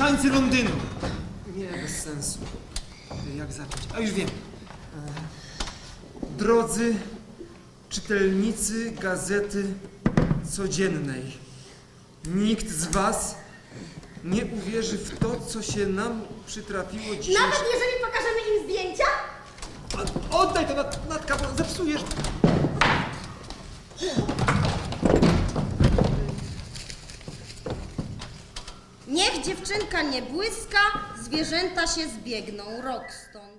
mieszkańcy Londynu. Nie, bez sensu. Jak zacząć? A już wiem. E, Drodzy czytelnicy gazety codziennej, nikt z was nie uwierzy w to, co się nam przytrafiło dzisiaj. Nawet jeżeli pokażemy im zdjęcia? Oddaj to, Nat- Natka, bo zepsujesz. Dziewczynka nie błyska, zwierzęta się zbiegną. Roxton.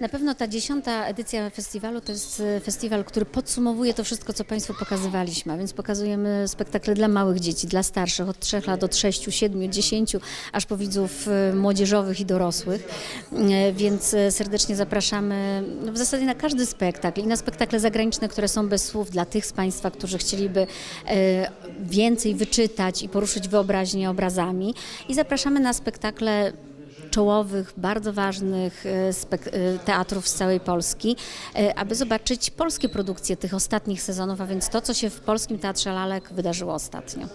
Na pewno ta dziesiąta edycja festiwalu to jest e, festiwal, który podsumowuje to wszystko, co Państwu pokazywaliśmy. A więc pokazujemy spektakle dla małych dzieci, dla starszych, od 3 lat, od 6, 7, 10, aż po widzów e, młodzieżowych i dorosłych. E, Więc serdecznie zapraszamy no, w zasadzie na każdy spektakl i na spektakle zagraniczne, które są bez słów dla tych z Państwa, którzy chcieliby więcej wyczytać i poruszyć wyobraźnię obrazami. I zapraszamy na spektakle czołowych, bardzo ważnych e, e, teatrów z całej Polski, e, aby zobaczyć polskie produkcje tych ostatnich sezonów, a więc to, co się w polskim Teatrze Lalek wydarzyło ostatnio.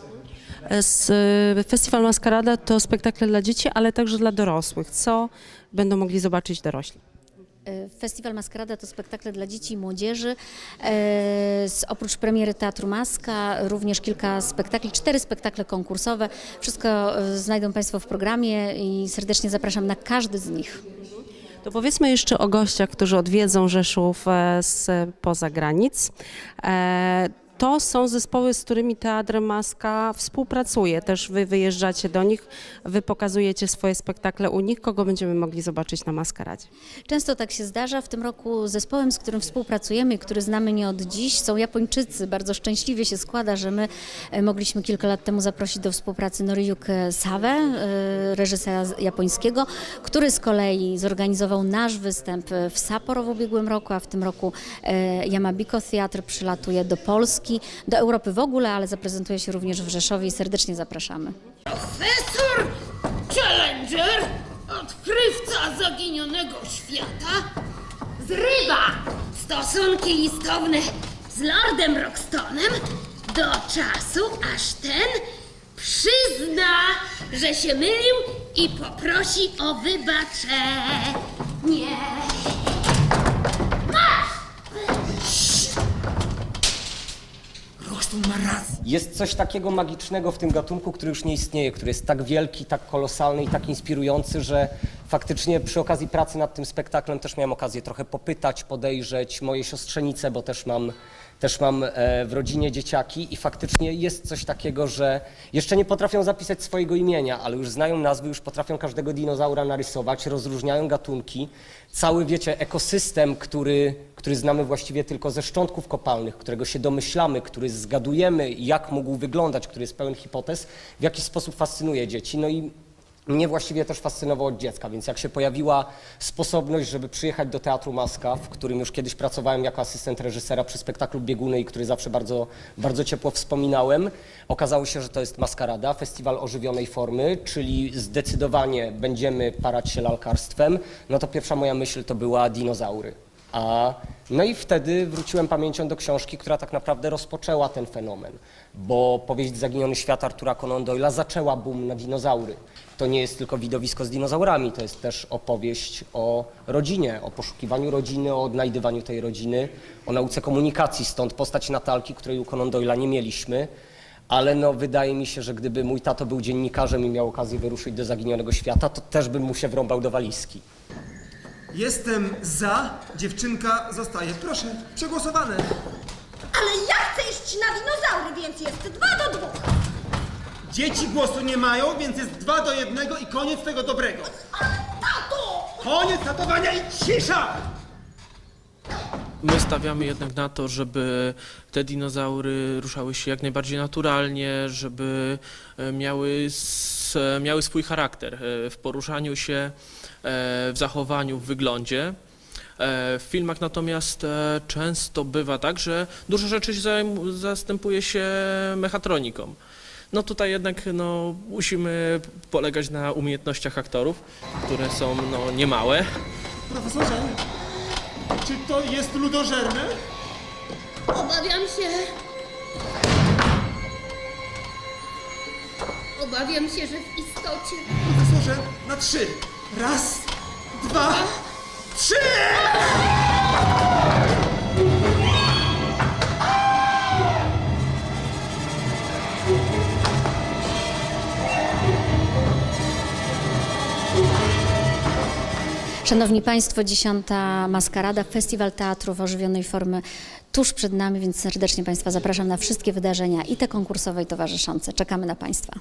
Festiwal Maskarada to spektakle dla dzieci, ale także dla dorosłych. Co będą mogli zobaczyć dorośli? E, Festiwal Maskarada to spektakle dla dzieci i młodzieży. E, oprócz premiery Teatru Maska również kilka spektakli, cztery spektakle konkursowe. Wszystko e, znajdą Państwo w programie i serdecznie zapraszam na każdy z nich. To powiedzmy jeszcze o gościach, którzy odwiedzą Rzeszów z poza granic. E, To są zespoły, z którymi Teatr Maska współpracuje. Też wy wyjeżdżacie do nich, wy pokazujecie swoje spektakle u nich. Kogo będziemy mogli zobaczyć na maskaradzie? Często tak się zdarza. W tym roku zespołem, z którym współpracujemy który znamy nie od dziś, są Japończycy. Bardzo szczęśliwie się składa, że my e, mogliśmy kilka lat temu zaprosić do współpracy Noriyuke Sawę, e, reżysera japońskiego, który z kolei zorganizował nasz występ w Sapporo w ubiegłym roku, a w tym roku e, Yamabiko Theatre przylatuje do Polski, do Europy w ogóle, ale zaprezentuje się również w Rzeszowie i serdecznie zapraszamy. Profesor Challenger, odkrywca zaginionego świata, zrywa stosunki listowne z Lordem Roxtonem do czasu, aż ten przyzna, że się mylił i poprosi o wybaczenie. Jest coś takiego magicznego w tym gatunku, który już nie istnieje, który jest tak wielki, tak kolosalny i tak inspirujący, że faktycznie przy okazji pracy nad tym spektaklem też miałem okazję trochę popytać, podejrzeć moje siostrzenice, bo też mam, też mam e, w rodzinie dzieciaki i faktycznie jest coś takiego, że jeszcze nie potrafią zapisać swojego imienia, ale już znają nazwy, już potrafią każdego dinozaura narysować, rozróżniają gatunki. Cały, wiecie, ekosystem, który, który znamy właściwie tylko ze szczątków kopalnych, którego się domyślamy, który zgadujemy, jak mógł wyglądać, który jest pełen hipotez, w jakiś sposób fascynuje dzieci. No i mnie właściwie też fascynowało od dziecka, więc jak się pojawiła sposobność, żeby przyjechać do Teatru Maska, w którym już kiedyś pracowałem jako asystent reżysera przy spektaklu Bieguny i który zawsze bardzo, bardzo ciepło wspominałem, okazało się, że to jest Maskarada, festiwal ożywionej formy, czyli zdecydowanie będziemy parać się lalkarstwem, no to pierwsza moja myśl to była dinozaury. A, no i wtedy wróciłem pamięcią do książki, która tak naprawdę rozpoczęła ten fenomen, bo powieść Zaginiony świat Artura Conan Doyle'a zaczęła boom na dinozaury. To nie jest tylko widowisko z dinozaurami, to jest też opowieść o rodzinie, o poszukiwaniu rodziny, o odnajdywaniu tej rodziny, o nauce komunikacji, stąd postać Natalki, której u Conan Doyle'a nie mieliśmy. Ale no, wydaje mi się, że gdyby mój tato był dziennikarzem i miał okazję wyruszyć do Zaginionego Świata, to też bym mu się wrąbał do walizki. Jestem za, dziewczynka zostaje. Proszę, przegłosowane. Ale ja chcę iść na dinozaury, więc jest dwa do dwóch. Dzieci głosu nie mają, więc jest dwa do jednego i koniec tego dobrego. Tato! Koniec datowania i cisza! My stawiamy jednak na to, żeby te dinozaury ruszały się jak najbardziej naturalnie, żeby e, miały, miały swój charakter e, w poruszaniu się, e, w zachowaniu, w wyglądzie. W filmach natomiast często bywa tak, że dużo rzeczy zastępuje się mechatroniką. No tutaj jednak no, musimy polegać na umiejętnościach aktorów, które są no, niemałe. Profesorze, czy to jest ludożerne? Obawiam się. Obawiam się, że w istocie. Profesorze, na trzy. Raz, Szanowni Państwo, dziesiąta Maskarada, Festiwal Teatru w ożywionej formy tuż przed nami, więc serdecznie Państwa zapraszam na wszystkie wydarzenia i te konkursowe i towarzyszące. Czekamy na Państwa.